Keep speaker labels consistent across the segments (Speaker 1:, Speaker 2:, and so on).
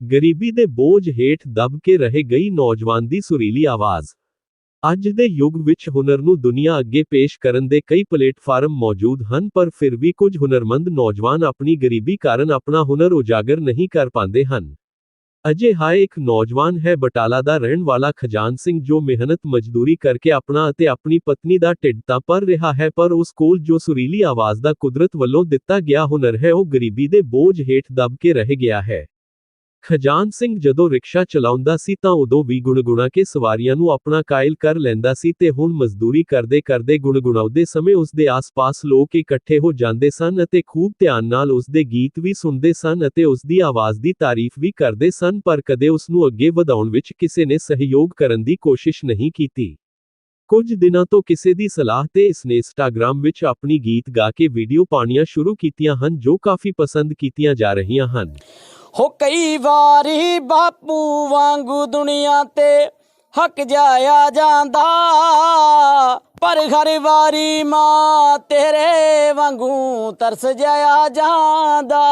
Speaker 1: ਗਰੀਬੀ ਦੇ ਬੋਝ ਹੇਠ ਦਬ ਕੇ ਰਹਿ ਗਈ ਨੌਜਵਾਨ ਦੀ ਸੁਰੀਲੀ ਆਵਾਜ਼। ਅੱਜ ਦੇ ਯੁੱਗ ਵਿੱਚ ਹੁਨਰ ਨੂੰ ਦੁਨੀਆ ਅੱਗੇ ਪੇਸ਼ ਕਰਨ ਦੇ ਕਈ ਪਲੇਟਫਾਰਮ ਮੌਜੂਦ ਹਨ, ਪਰ ਫਿਰ ਵੀ ਕੁਝ ਹੁਨਰਮੰਦ ਨੌਜਵਾਨ ਆਪਣੀ ਗਰੀਬੀ ਕਾਰਨ ਆਪਣਾ ਹੁਨਰ ਉਜਾਗਰ ਨਹੀਂ ਕਰ ਪਾਉਂਦੇ ਹਨ। ਅਜੇ ਹਾਏ ਇੱਕ ਨੌਜਵਾਨ ਹੈ ਬਟਾਲਾ ਦਾ ਰਹਿਣ ਵਾਲਾ ਖਜਾਨ ਸਿੰਘ ਜੋ ਮਿਹਨਤ ਮਜ਼ਦੂਰੀ ਕਰਕੇ ਆਪਣਾ ਅਤੇ ਆਪਣੀ ਪਤਨੀ ਦਾ ਢਿੱਡ ਤਾਂ ਭਰ ਰਿਹਾ ਹੈ, ਪਰ ਉਸ ਕੋਲ ਜੋ ਸੁਰੀਲੀ ਆਵਾਜ਼ ਦਾ ਕੁਦਰਤ ਵੱਲੋਂ ਦਿੱਤਾ ਗਿਆ ਹੁਨਰ ਹੈ ਉਹ ਗਰੀਬੀ ਦੇ ਬੋਝ ਹੇਠ ਦਬ ਕੇ ਰਹਿ ਗਿਆ ਹੈ। ਖਜਾਨ ਸਿੰਘ ਜਦੋਂ ਰਿਕਸ਼ਾ ਚਲਾਉਂਦਾ ਸੀ ਤਾਂ ਉਦੋਂ ਵੀ ਗੁਣਗੁਣਾ ਕੇ ਸਵਾਰੀਆਂ ਨੂੰ ਆਪਣਾ ਕਾਇਲ ਕਰ ਲੈਂਦਾ ਸੀ ਤੇ ਹੁਣ ਮਜ਼ਦੂਰੀ ਕਰਦੇ ਕਰਦੇ ਗੁਣਗੁਣਾਉਂਦੇ ਸਮੇਂ ਉਸ ਦੇ ਆਸ-ਪਾਸ ਲੋਕ ਇਕੱਠੇ ਹੋ ਜਾਂਦੇ ਸਨ ਅਤੇ ਖੂਬ ਧਿਆਨ ਨਾਲ ਉਸ ਦੇ ਗੀਤ ਵੀ ਸੁਣਦੇ ਸਨ ਅਤੇ ਉਸ ਦੀ ਆਵਾਜ਼ ਦੀ ਤਾਰੀਫ ਵੀ ਕਰਦੇ ਸਨ, ਪਰ ਕਦੇ ਉਸ ਨੂੰ ਅੱਗੇ ਵਧਾਉਣ ਵਿੱਚ ਕਿਸੇ ਨੇ ਸਹਿਯੋਗ ਕਰਨ ਦੀ ਕੋਸ਼ਿਸ਼ ਨਹੀਂ ਕੀਤੀ। ਕੁਝ ਦਿਨਾਂ ਤੋਂ ਕਿਸੇ ਦੀ ਸਲਾਹ ਤੇ ਇਸਨੇ ਇੰਸਟਾਗ੍ਰam ਵਿੱਚ ਆਪਣੀ ਗੀਤ ਗਾ ਕੇ ਵੀਡੀਓ ਪਾਉਣੀਆਂ ਸ਼ੁਰੂ ਕੀਤੀਆਂ ਹਨ ਜੋ ਕਾਫੀ ਪਸੰਦ ਕੀਤੀਆਂ ਜਾ ਰਹੀਆਂ ਹਨ।
Speaker 2: ਹੋ ਕਈ ਵਾਰੀ ਬਾਪੂ ਵਾਂਗੂ ਦੁਨੀਆ ਤੇ ਹੱਕ ਜਾਇਆ ਜਾਂਦਾ। ਪਰ ਹਰ ਵਾਰੀ ਮਾਂ ਤੇਰੇ ਵਾਂਗੂ ਤਰਸ ਜਾਇਆ ਜਾਂਦਾ।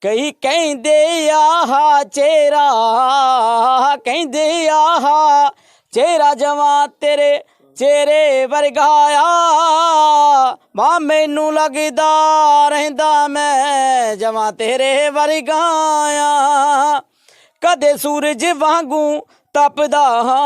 Speaker 2: ਕਈ ਕਹਿੰਦੇ ਆਹਾ ਚਿਹਰਾ, ਕਹਿੰਦੇ ਆਹਾ ਚਿਹਰਾ ਜਵਾਂ ਤੇਰੇ ਚਿਹਰੇ ਵਰਗਾਇਆ ਮਾਂ ਮੈਨੂੰ ਲੱਗਦਾ ਰਹਿੰਦਾ ਮੈਂ ਜਮਾਂ ਤੇਰੇ ਵਰਗਾਇਆ ਕਦੇ ਸੂਰਜ ਵਾਂਗੂ ਤਪਦਾ ਹਾਂ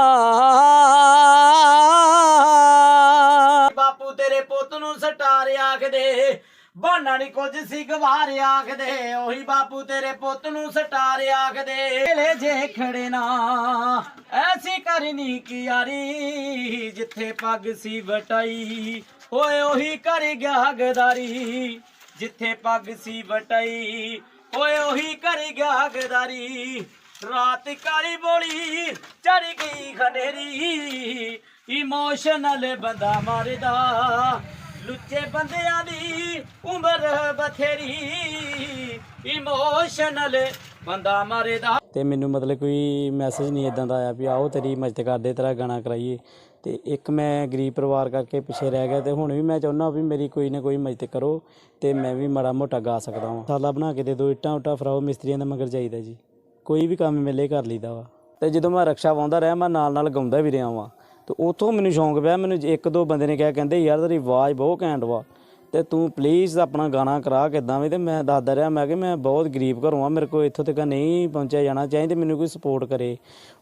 Speaker 2: ਬਾਪੂ ਤੇਰੇ ਪੁੱਤ ਨੂੰ ਸਟਾਰ ਆਖਦੇ ਬਾਨਾ ਨਹੀਂ ਕੁਝ ਸੀ ਗਵਾਰ ਆਖਦੇ। ਉਹੀ ਬਾਪੂ ਤੇਰੇ ਪੁੱਤ ਨੂੰ ਸਟਾਰ ਆਖਦੇ ਲੈ ਜੇ ਖੜੇ ਨਾ, ਐਸੀ ਕਰਨੀ ਕੀ ਯਾਰੀ ਜਿੱਥੇ ਪੱਗ ਸੀ ਵਟਾਈ ਓਏ ਉਹੀ ਕਰ ਗਿਆ ਗਦਾਰੀ ਜਿੱਥੇ ਪੱਗ ਸੀ ਵਟਾਈ, ਓਏ ਉਹੀ ਕਰ ਗਿਆ ਗਦਾਰੀ ਰਾਤ ਕਾਲੀ ਬੋਲੀ ਚੜ ਗਈ ਖਨੇਰੀ ਇਮੋਸ਼ਨਲ ਬੰਦਾ ਮਰਦਾ, ਲੁੱਚੇ ਬੰਦਿਆਂ ਦੀ ਉਮਰ ਬਥੇਰੀ। ਇਮੋਸ਼ਨਲ ਬੰਦਾ ਮਰਦਾ।
Speaker 3: ਤੇ ਮੈਨੂੰ ਮਤਲਬ ਕੋਈ ਮੈਸੇਜ ਨਹੀਂ ਇਦਾਂ ਦਾ ਆਇਆ ਵੀ ਆਓ ਤੇਰੀ ਮਦਦ ਕਰਦੇ, ਤੇਰਾ ਗਾਣਾ ਕਰਾਈਏ। ਅਤੇ ਇੱਕ ਮੈਂ ਗਰੀਬ ਪਰਿਵਾਰ ਕਰਕੇ ਪਿੱਛੇ ਰਹਿ ਗਿਆ ਅਤੇ ਹੁਣ ਵੀ ਮੈਂ ਚਾਹੁੰਦਾ ਵੀ ਮੇਰੀ ਕੋਈ ਨਾ ਕੋਈ ਮਦਦ ਕਰੋ ਅਤੇ ਮੈਂ ਵੀ ਮਾੜਾ ਮੋਟਾ ਗਾ ਸਕਦਾ ਹਾਂ ਸਾਲਾ ਬਣਾ ਕੇ ਦੇ ਦੋ, ਇੱਟਾਂ ਉੱਟਾਂ ਫਰਾਓ ਮਿਸਤਰੀਆਂ ਦਾ ਮਗਰ ਜਾਈਦਾ ਜੀ। ਕੋਈ ਵੀ ਕੰਮ ਮਿਲੇ ਕਰ ਲਈਦਾ ਵਾ। ਅਤੇ ਜਦੋਂ ਮੈਂ ਰਕਸ਼ਾ ਵਾਉਂਦਾ ਰਿਹਾ, ਮੈਂ ਨਾਲ ਨਾਲ ਗਾਉਂਦਾ ਵੀ ਰਿਹਾ ਵਾਂ। ਅਤੇ ਉੱਥੋਂ ਮੈਨੂੰ ਸ਼ੌਂਕ ਪਿਆ, ਮੈਨੂੰ ਇੱਕ ਦੋ ਬੰਦੇ ਨੇ ਕਿਹਾ, ਕਹਿੰਦੇ, ਯਾਰ, ਤੇਰੀ ਆਵਾਜ਼ ਬਹੁਤ ਘੈਂਟ ਵਾ। ਤੇ ਤੂੰ ਪਲੀਜ਼ ਆਪਣਾ ਗਾਣਾ ਕਰਾ ਕਿੱਦਾਂ ਵੀ ਤੇ ਮੈਂ ਦੱਸਦਾ ਰਿਹਾ, ਮੈਂ ਕਿ ਮੈਂ ਬਹੁਤ ਗਰੀਬ ਘਰੋਂ ਆ ਮੇਰੇ ਕੋਲ ਇੱਥੋਂ ਤੱਕ ਨਹੀਂ ਪਹੁੰਚਿਆ ਜਾਣਾ ਚਾਹੀਦਾ ਮੈਨੂੰ ਕੋਈ ਸਪੋਰਟ ਕਰੇ।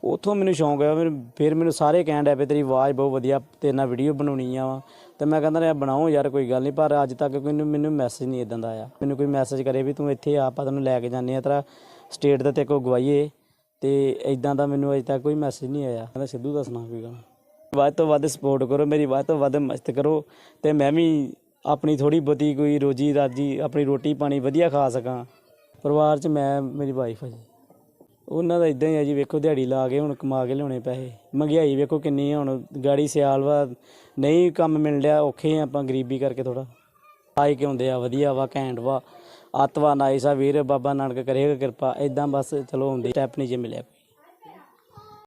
Speaker 3: ਉੱਥੋਂ ਮੈਨੂੰ ਸ਼ੌਂਕ ਆਇਆ ਮੈਨੂੰ ਫਿਰ ਮੈਨੂੰ ਸਾਰੇ ਕਹਿਣ ਡਿਆ ਵੀ ਤੇਰੀ ਆਵਾਜ਼ ਬਹੁਤ ਵਧੀਆ, ਤੇਰੇ ਨਾਲ ਵੀਡੀਓ ਬਣਾਉਣੀ ਆ ਵਾ। ਤੇ ਮੈਂ ਕਹਿੰਦਾ ਰਿਹਾ, ਬਣਾਓ ਯਾਰ ਕੋਈ ਗੱਲ ਨਹੀਂ, ਪਰ ਅੱਜ ਤੱਕ ਕੋਈ ਮੈਨੂੰ ਮੈਸੇਜ ਨਹੀਂ ਇਦਾਂ ਦਾ ਆਇਆ। ਮੈਨੂੰ ਕੋਈ ਮੈਸੇਜ ਕਰੇ ਵੀ ਤੂੰ ਇੱਥੇ ਆ, ਆਪਾਂ ਤੈਨੂੰ ਲੈ ਕੇ ਜਾਂਦੇ ਆ ਤੇਰਾ ਸਟੇਟ ਦਾ ਤੇ ਕੋ ਗਵਾਈਏ ਤੇ ਇਦਾਂ ਦਾ ਮੈਨੂੰ ਅਜੇ ਤੱਕ ਕੋਈ ਮੈਸੇਜ ਨਹੀਂ ਆਇਆ। ਕਹਿੰਦਾ ਸਿੱਧੂ ਦਾ ਸੁਣਾ ਕੋਈ ਗੱਲ। ਵੱਧ ਤੋਂ ਵੱਧ ਸਪੋਰਟ ਕਰੋ, ਮੇਰੀ ਵੱਧ ਤੋਂ ਵੱਧ ਮਸਤ ਕਰੋ। ਤੇ ਮੈਂ ਵੀ ਆਪਣੀ ਥੋੜੀ ਬਹੁਤੀ ਕੋਈ ਰੋਜੀ ਰਾਜੀ ਆਪਣੀ ਰੋਟੀ ਪਾਣੀ ਵਧੀਆ ਖਾ ਸਕਾਂ। ਪਰਿਵਾਰ 'ਚ ਮੈਂ, ਮੇਰੀ ਵਾਈਫ ਆ ਜੀ। ਉਹਨਾਂ ਦਾ ਇਦਾਂ ਹੀ ਆ ਜੀ, ਵੇਖੋ ਦਿਹਾੜੀ ਲਾ ਕੇ ਹੁਣ ਕਮਾ ਕੇ ਲਿਆਉਣੇ ਪੈਸੇ। ਮਹਿੰਗਾਈ ਵੇਖੋ ਕਿੰਨੀ ਆ, ਹੁਣ ਗਾੜੀ ਸਿਆਲ ਵਾ, ਨਹੀਂ ਕੰਮ ਮਿਲ ਰਿਹਾ, ਔਖੇ ਆ ਆਪਾਂ ਗਰੀਬੀ ਕਰਕੇ ਥੋੜਾ ਆਏ ਕਿ ਹੁੰਦੇ ਆ, ਵਧੀਆ ਵਾ, ਘੈਂਟ ਵਾ। ਆਤਵਾ ਨਾਈਸਾ ਵੀਰ, ਬਾਬਾ ਨਾਨਕ ਕਰੇਗਾ ਕਿਰਪਾ ਇਦਾਂ ਬਸ ਚਲੋ ਹੁੰਦੀ ਸਟੈਪ ਨਹੀਂ ਜੇ ਮਿਲਿਆ